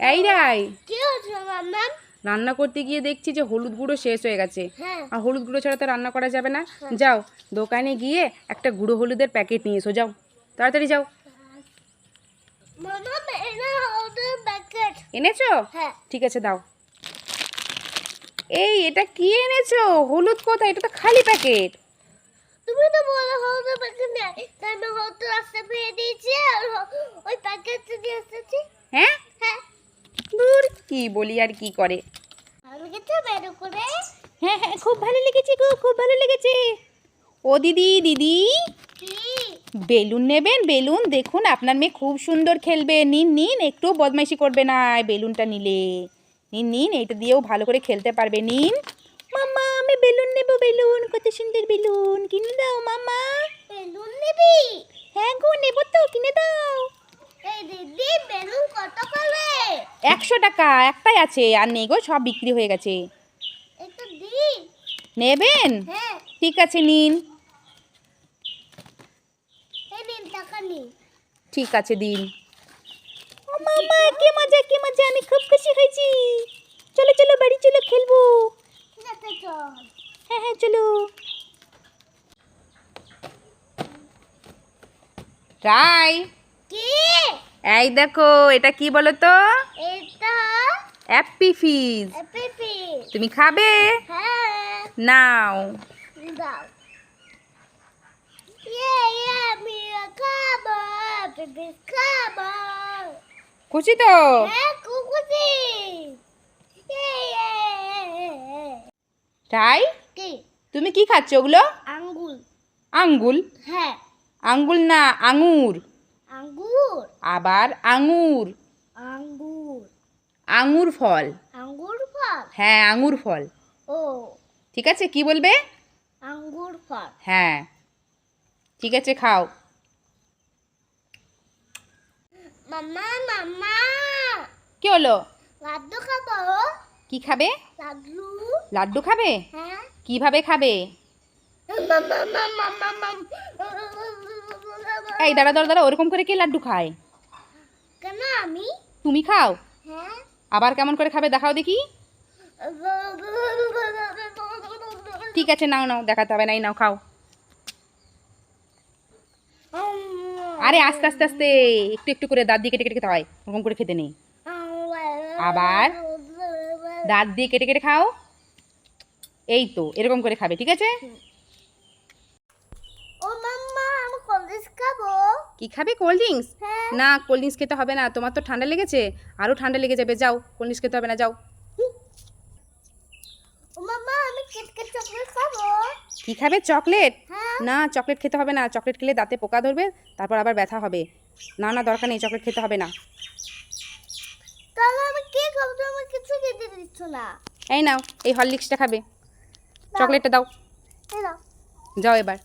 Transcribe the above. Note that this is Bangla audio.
এই রাই কি হচ্ছে মাম্মা রান্না করতে গিয়ে দেখছি যে হলুদ গুঁড়ো শেষ হয়ে গেছে। হ্যাঁ। আর হলুদ গুঁড়ো ছাড়া তো রান্না করা যাবে না। যাও দোকানে গিয়ে একটা গুঁড়ো হলুদের প্যাকেট নিয়ে এসো যাও। তাড়াতাড়ি যাও। এনেছো? হ্যাঁ। ঠিক আছে দাও। এই এটা কি এনেছো? হলুদ কোথায়? এটা তো খালি প্যাকেট। তুমি তো বলো হলুদ প্যাকেট নেই। তাই আমি হলুদ রাস্তা পেয়ে দিয়েছি আর হ- ওই প্যাকেটটা দিয়ে এসেছি হ্যাঁ হ্যাঁ কি বলি আর কি করে। হ্যাঁ হ্যাঁ খুব ভালো লেগেছে গো খুব ভালো লেগেছে। ও দিদি দিদি। বেলুন নেবেন বেলুন। দেখুন আপনার মেয়ে খুব সুন্দর খেলবে। নিন নিন একটু বদমাইশি করবে না। বেলুনটা নিলে। নিন নিন এটা দিয়েও ভালো করে খেলতে পারবে। নিন। মামা আমি বেলুন নেব বেলুন। কত সুন্দর বেলুন। কিনে দাও মামা বেলুন নিবি? হ্যাঁ গো নেব তো কিনে দাও এই দিদি বেলুন কত করে একশো টাকা একটাই আছে। আর নেই গো সব বিক্রি হয়ে গেছে। নেবেন? হ্যাঁ। ঠিক আছে নিন। ঠিক আছে দিন। ও মামা কি মজা কি মজা আমি খুব খুশি হয়েছি। চলো চলো বাড়ি চলো খেলব। হ্যাঁ হ্যাঁ চলো। কি এই দেখো এটা কি বলো তো এটা অ্যাপি ফিজ তুমি খাবে? হ্যাঁ। নাও। খুশি তো? হ্যাঁ কি? তুমি কি খাচ্ছ ওগুলো? আঙ্গুল। আঙ্গুল? হ্যাঁ। আঙ্গুল না আঙুর। আঙ্গুর। আবার আঙুর। আঙ্গুর। আঙুর ফল। আঙ্গুর ফল? হ্যাঁ আঙুর ফল। ও। ঠিক আছে কি বলবে? আঙ্গুর ফল। হ্যাঁ। ঠিক আছে খাও। মাম্মা মাম্মা। কি হলো? লাড্ডু খাব? কি খাবে? লাড্ডু। লাড্ডু খাবে? হ্যাঁ। কীভাবে খাবে? মাম্মা মাম্মা মাম্মা। এই দাঁড়া দাঁড়া দাঁড়া ওরকম করে কে লাড্ডু খায়? কেন আমি? তুমি খাও? হ্যাঁ। আবার কেমন করে খাবে দেখাও দেখি। ঠিক আছে নাও নাও দেখাতে হবে নাই নাও খাও। আরে আস্তে আস্তে আস্তে একটু একটু করে দাঁত দিয়ে কেটে কেটে খেতে হয় ওরকম করে খেতে নেই। আবার? দাঁত দিয়ে কেটে কেটে খাও। এই তো এরকম করে খাবে ঠিক আছে ও মাম্মা আমি কলেজ খাব কি খাবে কোল্ড ড্রিঙ্কস না কোল্ড ড্রিঙ্কস খেতে হবে না। তোমার তো ঠান্ডা লেগেছে। আরও ঠান্ডা লেগে যাবে যাও। কোল্ড ড্রিঙ্কস খেতে হবে না যাও। কি খাবে? চকলেট হ্যাঁ। না চকলেট খেতে হবে না। চকলেট খেলে দাঁতে পোকা ধরবে তারপর আবার ব্যথা হবে। না না দরকার নেই চকলেট খেতে হবে না। এই নাও এই হরলিক্সটা খাবে। চকলেটটা দাও। যাও এবার।